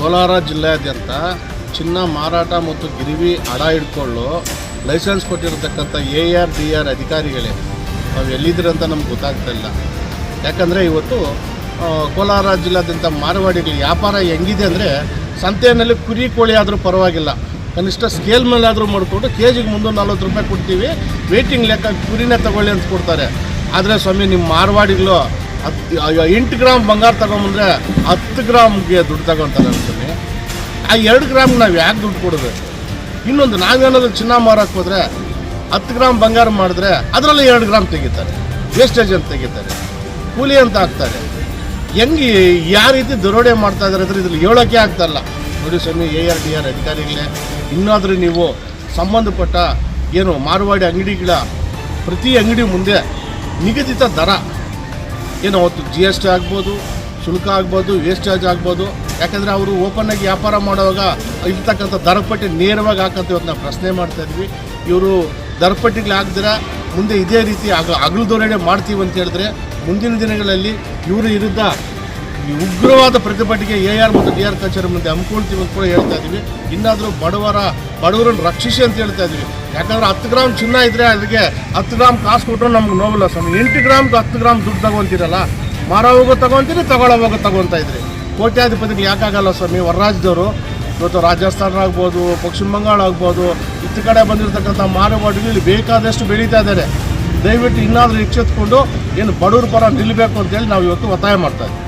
ಕೋಲಾರ ಜಿಲ್ಲೆಯಾದ್ಯಂತ ಚಿನ್ನ, ಮಾರಾಟ ಮತ್ತು ಗಿರಿವಿ ಅಡ ಹಿಡ್ಕೊಳ್ಳು ಲೈಸೆನ್ಸ್ ಕೊಟ್ಟಿರತಕ್ಕಂಥ ಎ ಆರ್ ಡಿ ಆರ್ ಅಧಿಕಾರಿಗಳೇ ನಾವು ಎಲ್ಲಿದ್ದೀರಂತ ನಮ್ಗೆ ಗೊತ್ತಾಗ್ತಾ ಇಲ್ಲ. ಯಾಕಂದರೆ ಇವತ್ತು ಕೋಲಾರ ಜಿಲ್ಲಾದ್ಯಂತ ಮಾರವಾಡಿಗಳು ವ್ಯಾಪಾರ ಹೆಂಗಿದೆ ಅಂದರೆ ಸಂತೆಯಲ್ಲಿ ಕುರಿ ಕೋಳಿ ಆದರೂ ಪರವಾಗಿಲ್ಲ. ಕನಿಷ್ಠ ಸ್ಕೇಲ್ ಮೇಲೆ ಆದರೂ ಮಾಡಿಕೊಂಡು ಕೆ ಜಿಗೆ ಮುನ್ನೂರ ನಲ್ವತ್ತು ರೂಪಾಯಿ ಕೊಡ್ತೀವಿ. ವೇಟಿಂಗ್ ಲೆಕ್ಕ ಕುರಿನೇ ತಗೊಳ್ಳಿ ಅಂತ ಕೊಡ್ತಾರೆ. ಆದರೆ ಸ್ವಾಮಿ, ನಿಮ್ಮ ಮಾರವಾಡಿಗಳು ಹತ್ತು ಎಂಟು ಗ್ರಾಮ್ ಬಂಗಾರ ತಗೊಂಬಂದ್ರೆ ಹತ್ತು ಗ್ರಾಮ್ಗೆ ದುಡ್ಡು ತಗೊತಾರೆ ಅಂತಾನೆ ಆ ಎರಡು ಗ್ರಾಮ್ಗೆ ನಾವು ಯಾಕೆ ದುಡ್ಡು ಕೊಡಬೇಕು ಇನ್ನೊಂದು, ನಾವೇನಾದ್ರು ಚಿನ್ನ ಮಾರಕ್ಕೆ ಹೋದರೆ ಹತ್ತು ಗ್ರಾಮ್ ಬಂಗಾರ ಮಾಡಿದ್ರೆ ಅದರಲ್ಲಿ ಎರಡು ಗ್ರಾಮ್ ತೆಗಿತಾರೆ ವೇಸ್ಟೇಜ್ ಅಂತ ತೆಗಿತಾರೆ, ಕೂಲಿ ಅಂತ ಹಾಕ್ತಾರೆ. ಹೆಂಗೆ ಯಾವ ರೀತಿ ದರೋಡೆ ಮಾಡ್ತಾ ಇದ್ದಾರೆ ಅಂದರೆ ಇದ್ರಲ್ಲಿ ಹೇಳೋಕ್ಕೆ ಇಲ್ಲ ನೋಡಿ ಸ್ವಾಮಿ ಎ ಆರ್ ಡಿ ಆರ್ ಅಧಿಕಾರಿಗಳೇ, ಇನ್ನಾದರೂ ನೀವು ಸಂಬಂಧಪಟ್ಟ ಏನು ಮಾರುವಾಡಿ ಅಂಗಡಿಗಳ ಪ್ರತಿ ಅಂಗಡಿ ಮುಂದೆ ನಿಗದಿತ ದರ ಏನು ಅವತ್ತು ಜಿ ಎಸ್ ಟಿ ಆಗ್ಬೋದು, ಶುಲ್ಕ ಆಗ್ಬೋದು ವೇಸ್ಟೇಜ್ ಆಗ್ಬೋದು. ಯಾಕಂದರೆ ಅವರು ಓಪನ್ನಾಗಿ ಆಗಿ ವ್ಯಾಪಾರ ಮಾಡುವಾಗ ಇರ್ತಕ್ಕಂಥ ದರಪಟ್ಟಿ ನೇರವಾಗಿ ಹಾಕಂತ ಇವತ್ತು ನಾವು ಪ್ರಶ್ನೆ ಮಾಡ್ತಾ ಇದ್ವಿ. ಇವರು ದರಪಟ್ಟಿಗಳು ಹಾಕ್ದಿರ ಮುಂದೆ ಇದೇ ರೀತಿ ಅಗ ಅಗಲು ಧೋರಣೆ ಮಾಡ್ತೀವಿ ಅಂತ ಹೇಳಿದ್ರೆ ಮುಂದಿನ ದಿನಗಳಲ್ಲಿ ಇವರು ವಿರುದ್ಧ ಈ ಉಗ್ರವಾದ ಪ್ರತಿಭಟನೆಗೆ ಎ ಆರ್ ಮತ್ತು ಡಿ ಆರ್ ಕಚೇರಿ ಮುಂದೆ ಹಮ್ಮಿಕೊಳ್ತೀವಿ ಅಂತ ಕೂಡ ಹೇಳ್ತಾ ಇದ್ದೀವಿ. ಇನ್ನಾದರೂ ಬಡವರ, ಬಡವರನ್ನು ರಕ್ಷಿಸಿ ಅಂತ ಹೇಳ್ತಾ ಇದ್ದೀವಿ. ಯಾಕಂದ್ರೆ ಹತ್ತು ಗ್ರಾಮ್ ಚಿನ್ನ ಇದ್ದರೆ ಅದಕ್ಕೆ ಹತ್ತು ಗ್ರಾಮ್ ಕಾಸು ಕೊಟ್ಟರು ನಮ್ಗೆ ನೋವಿಲ್ಲ ಸ್ವಾಮಿ. ಎಂಟು ಗ್ರಾಮ್ಗೆ ಹತ್ತು ಗ್ರಾಮ್ ದುಡ್ಡು ತಗೊತೀರಲ್ಲ ಮಾರೋ ಹೋಗೋ ತಗೊಂತೀರಿ ತಗೊಳ್ಳೋ ಹೋಗೋ ತಗೊತಾ ಇದ್ರಿ ಕೋಟ್ಯಾಧಿಪತಿಗೆ ಯಾಕಾಗಲ್ಲ ಸ್ವಾಮಿ? ಹೊರ ರಾಜ್ಯದವರು ಇವತ್ತು ರಾಜಸ್ಥಾನ ಆಗ್ಬೋದು, ಪಶ್ಚಿಮ ಬಂಗಾಳ ಆಗ್ಬೋದು, ಇತ್ತ ಕಡೆ ಬಂದಿರತಕ್ಕಂಥ ಮಾರುಕಟ್ಟೆಗೆ ಇಲ್ಲಿ ಬೇಕಾದಷ್ಟು ಬೆಳೀತಾ ಇದ್ದಾರೆ. ದಯವಿಟ್ಟು ಇನ್ನಾದರೂ ಎಚ್ಚೆತ್ಕೊಂಡು ಏನು ಬಡವ್ರ ಪರ ನಿಲ್ಲಬೇಕು ಅಂತೇಳಿ ನಾವು ಇವತ್ತು ಒತ್ತಾಯ ಮಾಡ್ತಾ ಇದ್ದೀವಿ.